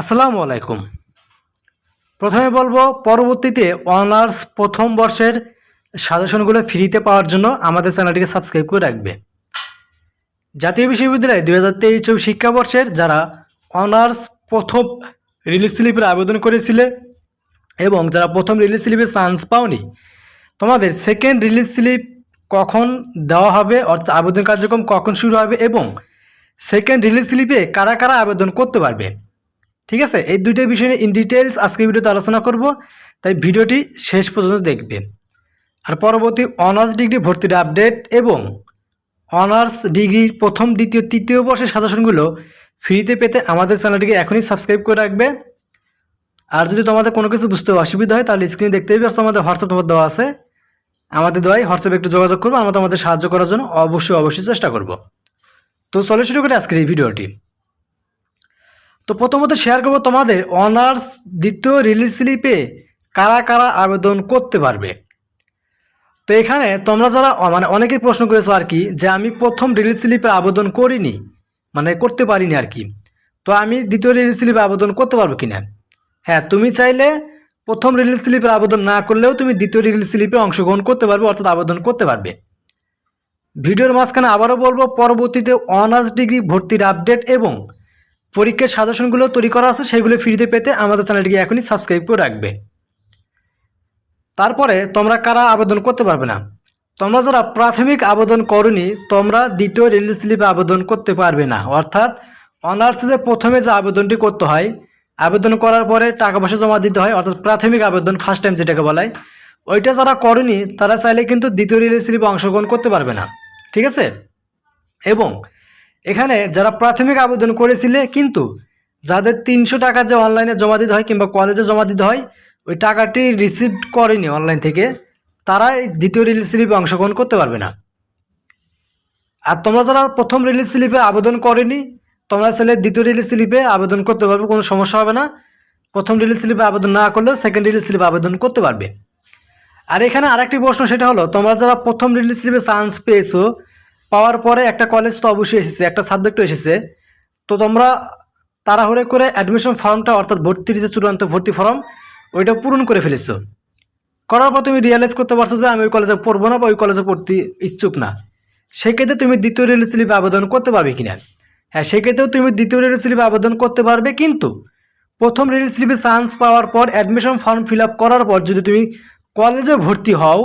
আসসালামু আলাইকুম। প্রথমে বলব, পরবর্তীতে অনার্স প্রথম বর্ষের সাজেশনগুলো ফ্রিতে পাওয়ার জন্য আমাদের চ্যানেলটিকে সাবস্ক্রাইব করে রাখবে। জাতীয় বিশ্ববিদ্যালয় দুই হাজার তেইশ চব্বিশ শিক্ষাবর্ষের যারা অনার্স প্রথম রিলিজ স্লিপের আবেদন করেছিলে এবং যারা প্রথম রিলিজ স্লিপে চান্স পাওনি, তোমাদের সেকেন্ড রিলিজ স্লিপ কখন দেওয়া হবে, অর্থাৎ আবেদন কার্যক্রম কখন শুরু হবে এবং সেকেন্ড রিলিজ স্লিপে কারা কারা আবেদন করতে পারবে? ঠিক আছে? এই দুইটা বিষয় নিয়ে ইন ডিটেলস আজকে ভিডিওতে আলোচনা করব। তাই ভিডিওটি শেষ পর্যন্ত দেখবে। আর পরবর্তী অনার্স ডিগ্রি ভর্তির আপডেট এবং অনার্স ডিগ্রির প্রথম, দ্বিতীয়, তৃতীয় বর্ষের সাজেশনগুলো ফ্রিতে পেতে আমাদের চ্যানেলটিকে এখনই সাবস্ক্রাইব করে রাখবে। আর যদি তোমাদের কোনো কিছু বুঝতে অসুবিধা হয়, তাহলে স্ক্রিনে দেখতেই পাচ্ছ আমাদের হোয়াটসঅ্যাপ নম্বর দেওয়া আছে। আমাদের দেওয়াই হোয়াটসঅ্যাপে একটু যোগাযোগ করব, আমরা তোমাদের সাহায্য করার জন্য অবশ্যই অবশ্যই চেষ্টা করব। তো চলে শুরু করে আজকের এই ভিডিওটি। তো প্রথমত শেয়ার করব তোমাদের অনার্স দ্বিতীয় রিলিজ স্লিপে কারা কারা আবেদন করতে পারবে। তো এখানে তোমরা যারা মানে অনেকেই প্রশ্ন করেছ আর কি, যে আমি প্রথম রিলিজ স্লিপে আবেদন করিনি মানে করতে পারিনি আর কি, তো আমি দ্বিতীয় রিলিজ স্লিপে আবেদন করতে পারব কি না হ্যাঁ তুমি চাইলে প্রথম রিলিজ স্লিপের আবেদন না করলেও তুমি দ্বিতীয় রিলিজ স্লিপে অংশগ্রহণ করতে পারবে, অর্থাৎ আবেদন করতে পারবে। ভিডিওর মাঝখানে আবারও বলব, পরবর্তীতে অনার্স ডিগ্রি ভর্তির আপডেট এবং পরীক্ষার সাজেশনগুলো তৈরি করা আছে সেগুলো ফ্রিতে পেতে আমাদের চ্যানেলটিকে এখনই সাবস্ক্রাইব করে রাখবে। তারপরে তোমরা কারা আবেদন করতে পারবে না? তোমরা যারা প্রাথমিক আবেদন করনি, তোমরা দ্বিতীয় রিলিজ স্লিপে আবেদন করতে পারবে না। অর্থাৎ অনার্সে যে প্রথমে যে আবেদনটি করতে হয়, আবেদন করার পরে টাকা পয়সা জমা দিতে হয়, অর্থাৎ প্রাথমিক আবেদন ফার্স্ট টাইম যেটাকে বলা হয় ওইটা যারা করেনি, তারা চাইলে কিন্তু দ্বিতীয় রিলিজ স্লিপে অংশগ্রহণ করতে পারবে না। ঠিক আছে? এবং এখানে যারা প্রাথমিক আবেদন করেছিলে, কিন্তু যাদের তিনশো টাকা যে অনলাইনে জমা দিতে হয় কিংবা কলেজে জমা দিতে হয়, ওই টাকাটি রিসিভ করেনি অনলাইন থেকে, তারা এই দ্বিতীয় রিলিজ স্লিপে অংশগ্রহণ করতে পারবে না। আর তোমরা যারা প্রথম রিলিজ স্লিপে আবেদন করেনি, তোমরা চাইলে দ্বিতীয় রিলিজ স্লিপে আবেদন করতে পারবে, কোনো সমস্যা হবে না। প্রথম রিলিজ স্লিপে আবেদন না করলেও সেকেন্ড রিলিজ স্লিপে আবেদন করতে পারবে। আর এখানে আরেকটি প্রশ্ন, সেটা হলো, তোমরা যারা প্রথম রিলিজ স্লিপে চান্স পেয়েছ পাওয়ার পরে একটা কলেজ তো অবশ্যই এসেছে, একটা সাবজেক্টও এসেছে। তো তোমরা তাড়াহুড়ো করে অ্যাডমিশন ফর্মটা অর্থাৎ ভর্তির যে চূড়ান্ত ভর্তি ফর্ম ওইটা পূরণ করে ফেলেছো। করার পর তুমি রিয়েলাইজ করতে পারছ যে আমি ওই কলেজে পড়ব না বা ওই কলেজে পড়তে ইচ্ছুক না। সেক্ষেত্রে তুমি দ্বিতীয় রিলিজ স্লিপে আবেদন করতে পারবে কিনা? হ্যাঁ সেক্ষেত্রেও তুমি দ্বিতীয় রেল স্লিপে আবেদন করতে পারবে, কিন্তু প্রথম রিলিজ স্লিপে চান্স পাওয়ার পর অ্যাডমিশন ফর্ম ফিল আপ করার পর যদি তুমি কলেজে ভর্তি হও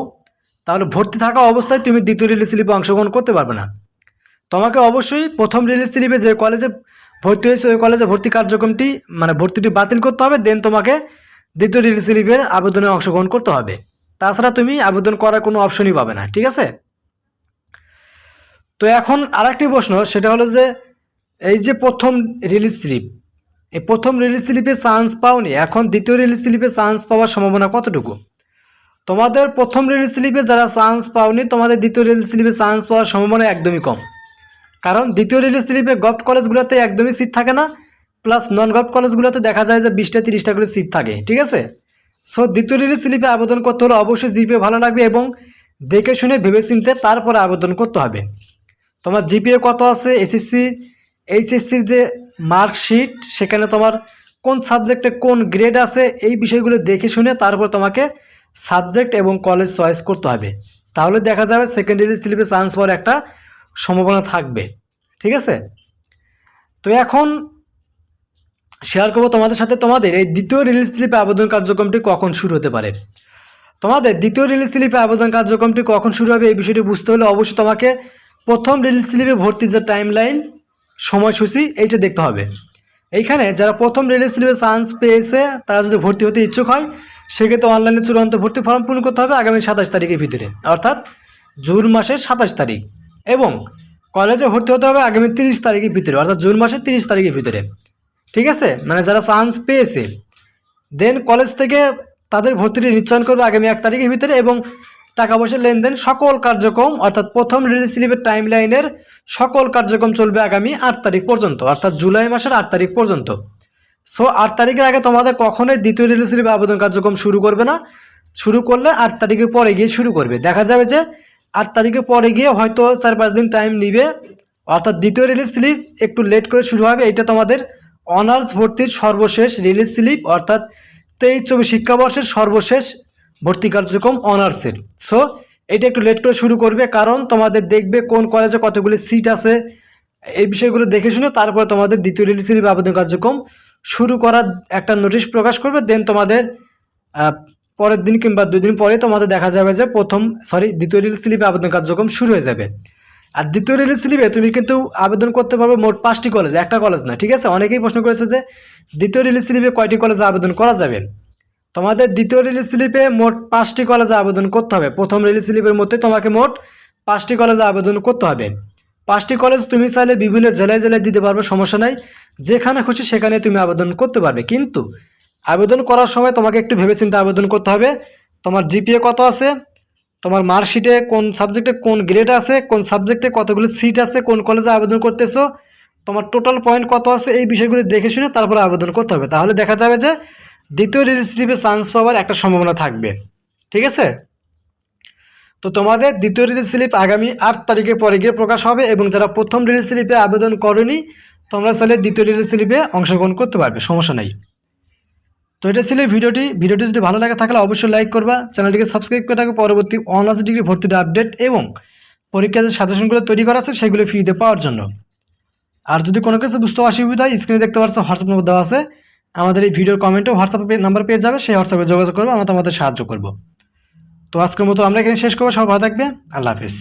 তাহলে ভর্তি থাকা অবস্থায় তুমি দ্বিতীয় রিলিজ স্লিপে অংশগ্রহণ করতে পারবে না। তোমাকে অবশ্যই প্রথম রিলিজ স্লিপে যে কলেজে ভর্তি হয়েছে, ওই কলেজে ভর্তি কার্যক্রমটি মানে ভর্তিটি বাতিল করতে হবে দেন তোমাকে দ্বিতীয় রিলিজ স্লিপের আবেদনে অংশগ্রহণ করতে হবে। তাছাড়া তুমি আবেদন করার কোনো অপশনই পাবে না, ঠিক আছে? তো এখন আরেকটি প্রশ্ন, সেটা হলো যে, এই যে প্রথম রিলিজ স্লিপ এই প্রথম রিলিজ স্লিপে চান্স পাওনি, এখন দ্বিতীয় রিলিজ স্লিপে চান্স পাওয়ার সম্ভাবনা কতটুকু? তোমাদের প্রথম রিলিজ স্লিপে যারা চান্স পাওনি, তোমাদের দ্বিতীয় রিলিজ স্লিপে চান্স পাওয়ার সম্ভাবনা একদমই কম। কারণ দ্বিতীয় রিলিজ স্লিপে গভ কলেজগুলোতে একদমই সিট থাকে না প্লাস নন গভ কলেজগুলোতে দেখা যায় যে বিশটা, তিরিশটা করে সিট থাকে, ঠিক আছে? সো দ্বিতীয় রিলিজ স্লিপে আবেদন করতে হলে অবশ্যই জিপিএ ভালো লাগবে এবং দেখে শুনে ভেবে চিনতে তারপরে আবেদন করতে হবে। তোমার জিপিএ কত আছে? এসএসসি এইচএসসির যে মার্কশিট সেখানে তোমার কোন সাবজেক্টে কোন গ্রেড আছে? এই বিষয়গুলো দেখে শুনে তারপর তোমাকে সাবজেক্ট এবং কলেজ চয়েস করতে হবে। তাহলে দেখা যাবে সেকেন্ডারি স্লিপে চান্স পাওয়ার একটা সম্ভাবনা থাকবে। ঠিক আছে? তো এখন শেয়ার করব তোমাদের সাথে। তোমাদের এই দ্বিতীয় রিলিজ স্লিপে আবেদন কার্যক্রমটি কখন শুরু হতে পারে? তোমাদের দ্বিতীয় রিলিজ স্লিপে আবেদন কার্যক্রমটি কখন শুরু হবে এই বিষয়টি বুঝতে হলে অবশ্যই তোমাকে প্রথম রিলিজ স্লিপে ভর্তির যে টাইম লাইন সময়সূচি, এইটা দেখতে হবে। এইখানে যারা প্রথম রিলিজ স্লিপে চান্স পেয়েছে, তারা যদি ভর্তি হতে ইচ্ছুক হয় সেক্ষেত্রে অনলাইনে চূড়ান্ত ভর্তি ফর্ম পূরণ করতে হবে আগামী সাতাশ তারিখের ভিতরে। অর্থাৎ জুন মাসের সাতাশ তারিখ এবং কলেজে ভর্তি হতে হবে আগামী তিরিশ তারিখের ভিতরে, অর্থাৎ জুন মাসের তিরিশ তারিখের ভিতরে। ঠিক আছে? মানে যারা চান্স পেয়েছে দেন কলেজ থেকে তাদের ভর্তিটি নিশ্চয়ন করবে আগামী এক তারিখের ভিতরে এবং টাকা পয়সার লেনদেন সকল কার্যক্রম, অর্থাৎ প্রথম রিলিজ স্লিপের টাইম লাইনের সকল কার্যক্রম চলবে আগামী আট তারিখ পর্যন্ত, অর্থাৎ জুলাই মাসের আট তারিখ পর্যন্ত। সো আট তারিখের আগে তোমাদের কখনোই দ্বিতীয় রিলিজ স্লিপে আবেদন কার্যক্রম শুরু করবে না। শুরু করলে আট তারিখের পরে গিয়ে শুরু করবে। দেখা যাবে যে আট তারিখের পরে গিয়ে হয়তো চার পাঁচ দিন টাইম নিবে। অর্থাৎ দ্বিতীয় রিলিজ স্লিপ একটু লেট করে শুরু হবে। এটা তোমাদের অনার্স ভর্তির সর্বশেষ রিলিজ স্লিপ অর্থাৎ তেইশ চব্বিশ শিক্ষাবর্ষের সর্বশেষ ভর্তি কার্যক্রম অনার্সের সো এটা একটু লেট করে শুরু করবে। কারণ তোমাদের দেখবে কোন কলেজে কতগুলি সিট আছে। এই বিষয়গুলো দেখে শুনে তারপরে তোমাদের দ্বিতীয় রিলিজ স্লিপ আবেদন কার্যক্রম শুরু করার একটা নোটিশ প্রকাশ করবে দেন তোমাদের পরের দিন কিংবা দুই দিন পরে তোমাদের দেখা যাবে যে প্রথম সরি দ্বিতীয় রিলিজ স্লিপে আবেদন কার্যক্রম শুরু হয়ে যাবে। আর দ্বিতীয় রিলিজ স্লিপে তুমি কিন্তু আবেদন করতে পারবে মোট পাঁচটি কলেজ একটা কলেজ না, ঠিক আছে? অনেকেই প্রশ্ন করেছে যে দ্বিতীয় রিলিজ স্লিপে কয়টি কলেজে আবেদন করা যাবে? তোমাদের দ্বিতীয় রিলিজ স্লিপে মোট পাঁচটি কলেজে আবেদন করতে হবে। প্রথম রিলিজ স্লিপের মধ্যে তোমাকে মোট পাঁচটি কলেজে আবেদন করতে হবে। পাঁচটি কলেজ তুমি চাইলে বিভিন্ন জেলায় জেলায় দিতে পারবে, সমস্যা নাই। যেখানে খুশি সেখানে তুমি আবেদন করতে পারবে। কিন্তু আবেদন করার সময় তোমাকে একটু ভেবেচিন্তে আবেদন করতে হবে, তোমার জিপিএ কত আছে, তোমার মার্কশিটে কোন সাবজেক্টে কোন গ্রেড আছে, কোন সাবজেক্টে কতগুলো সিট আছে, কোন কলেজে আবেদন করতেছো, তোমার টোটাল পয়েন্ট কত আছে, এই বিষয়গুলি দেখে শুনে তারপরে আবেদন করতে হবে। তাহলে দেখা যাবে যে দ্বিতীয় রিলিজ স্লিপে চান্স পাওয়ার একটা সম্ভাবনা থাকবে। ঠিক আছে? তো তোমাদের দ্বিতীয় রিলিজ স্লিপ আগামী আট তারিখে পরে গিয়ে প্রকাশ হবে এবং যারা প্রথম রিলিজ স্লিপে আবেদন করনি, তোমরা চাইলে দ্বিতীয় রিলিজ স্লিপে অংশগ্রহণ করতে পারবে, সমস্যা নেই। তো এটা ছিল ভিডিওটি। ভিডিওটি যদি ভালো লাগে থাকলে অবশ্যই লাইক করবা। চ্যানেলটিকে সাবস্ক্রাইব করে রাখবে পরবর্তী অনার্স ডিগ্রি ভর্তির আপডেট এবং পরীক্ষার যে সাজেশনগুলো তৈরি করা আছে, সেগুলো ফ্রিতে পাওয়ার জন্য। আর যদি কোনো কিছু বুঝতে অসুবিধা হয় স্ক্রিনে দেখতে পাচ্ছ হোয়াটসঅ্যাপ নম্বর দেওয়া আছে। আমাদের এই ভিডিওর কমেন্টে হোয়াটসঅ্যাপ নাম্বার পেয়ে যাবে। সেই হোয়াটসঅ্যাপে যোগাযোগ করব, আমরা তোমাদের সাহায্য করব। তো আজকের মতো আমরা এখানে শেষ করব। সব ভালো থাকবে আল্লাহ হাফিজ।